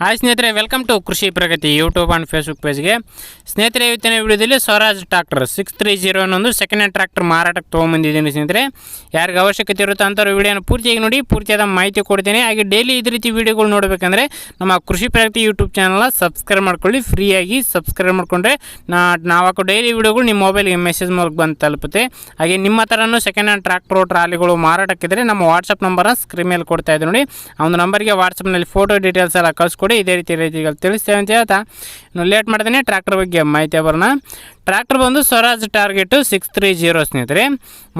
Hi ಸ್ನೇಹಿತರೆ welcome to Krishi Pragati YouTube and Facebook ಪೇಜ್ಗೆ ಸ್ನೇಹಿತರೆ, ಇವತ್ತಿನ ವಿಡಿಯೋದಲ್ಲಿ Swaraj tractor six three zero ಅನ್ನೊಂದು ಸೆಕೆಂಡ್ ಹ್ಯಾಂಡ್ ಟ್ರಾಕ್ಟರ್ ಮಾರಾಟಕ್ಕೆ ತೊಗೊಂಬಂದಿದ್ದೀನಿ ಸ್ನೇಹಿತರೆ. ಯಾರಿಗೆ ಅವಶ್ಯಕತೆ ಇರುತ್ತೋ ಅಂಥವ್ರು ವೀಡಿಯೋನ ಪೂರ್ತಿಯಾಗಿ ನೋಡಿ, ಪೂರ್ತಿಯಾದ ಮಾಹಿತಿ ಕೊಡ್ತೀನಿ. ಹಾಗೆ ಡೈಲಿ ಇದೇ ರೀತಿ ವೀಡಿಯೋಗಳು ನೋಡಬೇಕಂದ್ರೆ ನಮ್ಮ ಕೃಷಿ ಪ್ರಗತಿ ಯೂಟ್ಯೂಬ್ ಚಾನಲ್ನ ಸಬ್ಸ್ಕ್ರೈಬ್ ಮಾಡ್ಕೊಳ್ಳಿ. ಫ್ರೀಯಾಗಿ ಸಬ್ಸ್ಕ್ರೈಬ್ ಮಾಡಿಕೊಂಡ್ರೆ ನಾ, ನಾವು ಹಾಕೋ ಡೈಲಿ ವಿಡಿಯೋಗಳು ನಿಮ್ಮ ಮೊಬೈಲ್ಗೆ ಮೆಸೇಜ್ ಮೂಲಕ ಬಂದು ತಲುಪುತ್ತೆ. ಹಾಗೆ ನಿಮ್ಮ ಥರನೂ ಸೆಕೆಂಡ್ ಹ್ಯಾಂಡ್ ಟ್ರಾಕ್ಟರ್ ಟ್ರಾಲಿಗಳು ಮಾರಾಟಕ್ಕಿದ್ರೆ ನಮ್ಮ ವಾಟ್ಸಪ್ ನಂಬರ್ನ ಸ್ಕ್ರೀನ್ ಮೇಲೆ ಕೊಡ್ತಾ ಇದ್ದೀನಿ ನೋಡಿ. ಆ ಒಂದು ನಂಬರ್ಗೆ ವಾಟ್ಸಪ್ನಲ್ಲಿ ಫೋಟೋ ಡೀಟೇಲ್ಸ್ ಎಲ್ಲ ಕಳಿಸ್ಕೊಡಿ. ಇದೇ ರೀತಿ ರೈತರಿಗೆ ತಿಳಿಸ್ತೇವೆ ಅಂತ ಹೇಳ್ತಾ ಇನ್ನು ಲೇಟ್ ಮಾಡ್ತೀನಿ ಟ್ರ್ಯಾಕ್ಟರ್ ಬಗ್ಗೆ ಮಾಹಿತಿ ಬರೋಣ. ಟ್ರ್ಯಾಕ್ಟರ್ ಬಂದು Swaraj target six three zero ಸ್ನೇಹಿತರೆ.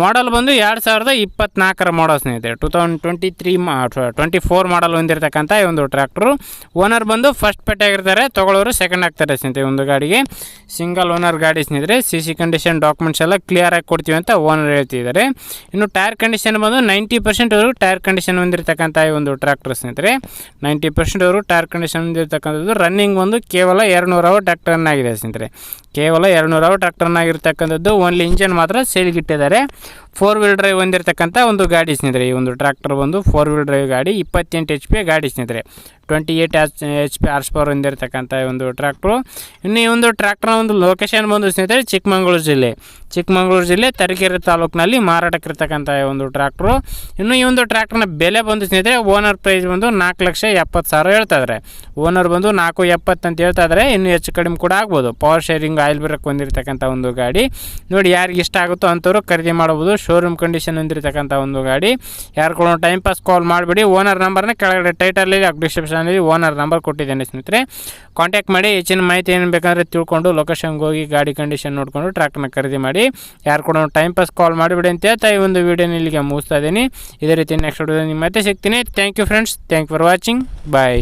ಮಾಡಲ್ ಬಂದು ಎರಡು ಸಾವಿರದ ಇಪ್ಪತ್ನಾಲ್ಕರ ಮಾಡಲ್ ಸ್ನೇಹಿತರೆ. Two thousand twenty three twenty four model ಹೊಂದಿರತಕ್ಕಂಥ ಈ ಒಂದು ಟ್ರ್ಯಾಕ್ಟ್ರು. ಓನರ್ ಬಂದು ಫಸ್ಟ್ ಪೇಟೆ ಆಗಿರ್ತಾರೆ. ತೊಗೊಳ್ಳೋರು ಸೆಕೆಂಡ್ ಆಗ್ತಾರೆ ಸ್ನೇಹಿತರೆ ಒಂದು ಗಾಡಿಗೆ. ಸಿಂಗಲ್ ಓನರ್ ಗಾಡಿ ಸ್ನೇಹಿತರೆ. ಸಿ ಸಿ ಕಂಡೀಷನ್ ಡಾಕ್ಯುಮೆಂಟ್ಸ್ ಎಲ್ಲ ಕ್ಲಿಯರಾಗಿ ಕೊಡ್ತೀವಿ ಅಂತ ಓನರ್ ಹೇಳ್ತಿದ್ದಾರೆ. ಇನ್ನು ಟೈರ್ ಕಂಡೀಷನ್ ಬಂದು ನೈಂಟಿ ಪರ್ಸೆಂಟ್ವರೆಗೂ ಟೈರ್ ಕಂಡೀಷನ್ ಹೊಂದಿರತಕ್ಕಂಥ ಈ ಒಂದು ಟ್ರ್ಯಾಕ್ಟರ್ ಸ್ನೇಹಿತರೆ. ನೈಂಟಿ ಪರ್ಸೆಂಟ್ವರೆಗೂ ಟೈರ್ ಕಂಡೀಷನ್ ಇರ್ತಕ್ಕಂಥದ್ದು ರನ್ನಿಂಗ್ ಒಂದು ಕೇವಲ ಎರಡು ನೂರು ಅವರ್ ಟ್ರ್ಯಾಕ್ಟರ್ ರನ್ ಆಗಿದೆ ಸ್ನೇಹಿತರೆ. ಕೇವಲ ಎರಡು ನೂರು ಅವರ್ ಟ್ರ್ಯಾಕ್ಟರ್ ರನ್ ಆಗಿರ್ತಕ್ಕಂಥದ್ದು ಓನ್ಲಿ ಇಂಜನ್ ಮಾತ್ರ ಸೇಲ್ಗಿಟ್ಟಿದ್ದಾರೆ ಫೋರ್ ವೀಲ್ ಡ್ರೈವ್ ಹೊಂದಿರತಕ್ಕಂಥ ಒಂದು ಗಾಡಿ ಸ್ನೇಹಿತರೆ, ಈ ಒಂದು ಟ್ರ್ಯಾಕ್ಟರ್ ಬಂದು ಫೋರ್ ವೀಲ್ ಡ್ರೈವ್ ಗಾಡಿ, ಇಪ್ಪತ್ತೆಂಟು ಎಚ್ ಪಿ ಗಾಡಿ ಸ್ನೇಹಿತರೆ. Twenty eight H H P horsepower ಹೊಂದಿರತಕ್ಕಂಥ ಒಂದು ಟ್ರ್ಯಾಕ್ಟ್ರು ಇನ್ನು ಈ ಒಂದು ಟ್ರ್ಯಾಕ್ಟರ್ನ ಒಂದು ಲೊಕೇಶನ್ ಬಂದು ಸ್ನೇಹಿತರೆ, ಚಿಕ್ಕಮಗಳೂರು ಜಿಲ್ಲೆ. ಚಿಕ್ಕಮಗಳೂರು ಜಿಲ್ಲೆ ತರೀಕೆರೆ ತಾಲೂಕಿನಲ್ಲಿ ಮಾರಾಟಕ್ಕಿರ್ತಕ್ಕಂಥ ಒಂದು ಟ್ರ್ಯಾಕ್ಟ್ರು ಇನ್ನು ಈ ಒಂದು ಟ್ರ್ಯಾಕ್ಟರ್ನ ಬೆಲೆ ಬಂದು ಸ್ನೇಹಿತರೆ ಓನರ್ ಪ್ರೈಸ್ ಬಂದು ನಾಲ್ಕು ಲಕ್ಷ ಎಪ್ಪತ್ತು ಸಾವಿರ ಹೇಳ್ತಾ ಓನರ್ ಬಂದು ನಾಲ್ಕು ಎಪ್ಪತ್ತು ಅಂತ ಹೇಳ್ತಾ ಇದ್ದಾರೆ ಇನ್ನು ಹೆಚ್ಚು ಕಡಿಮೆ ಕೂಡ ಆಗ್ಬೋದು. ಪವರ್ ಶೇರಿಂಗ್ ಆಯಿಲ್ ಬ್ರೇಕ್ ಹೊಂದಿರತಕ್ಕಂಥ ಒಂದು ಗಾಡಿ. ನೋಡಿ ಯಾರಿಗೆ ಇಷ್ಟ ಆಗುತ್ತೋ ಅಂಥವ್ರು ಖರೀದಿ ಮಾಡ್ಬೋದು. ಶೋರೂಮ್ ಕಂಡೀಷನ್ ಹೊಂದಿರತಕ್ಕಂಥ ಒಂದು ಗಾಡಿ. ಯಾರು ಟೈಮ್ ಪಾಸ್ ಕಾಲ್ ಮಾಡಿಬಿಡಿ. ಓನರ್ ನಂಬರ್ನ ಕೆಳಗಡೆ ಟೈಟಲ್ಲಿ ಡಿಸ್ಕ್ರಿಪ್ಷನಲ್ಲಿ ಓನರ್ ನಂಬರ್ ಕೊಟ್ಟಿದ್ದೇನೆ ಸ್ನೇಹಿತರೆ. ಕಾಂಟ್ಯಾಕ್ಟ್ ಮಾಡಿ, ಹೆಚ್ಚಿನ ಮಾಹಿತಿ ಏನು ಬೇಕಂದರೆ ತಿಳ್ಕೊಂಡು ಲೊಕೇಶನ್ಗೆ ಹೋಗಿ ಗಾಡಿ ಕಂಡೀಷನ್ ನೋಡಿಕೊಂಡು ಟ್ರ್ಯಾಕ್ನ ಖರೀದಿ ಮಾಡಿ. ಯಾರು ಕೂಡ ಟೈಮ್ ಪಾಸ್ ಕಾಲ್ ಮಾಡಿಬಿಡಿ ಅಂತ ಹೇಳ್ತಾ ಈ ಒಂದು ವೀಡಿಯೋನ ಇಲ್ಲಿಗೆ ಮುಗಿಸ್ತಾ ಇದ್ದೀನಿ. ಇದೇ ರೀತಿ ನೆಕ್ಸ್ಟ್ ವಿಡಿಯೋ ನಿಮ್ಮ ಮತ್ತೆ ಸಿಗ್ತೀನಿ. Thank you friends thank for watching bye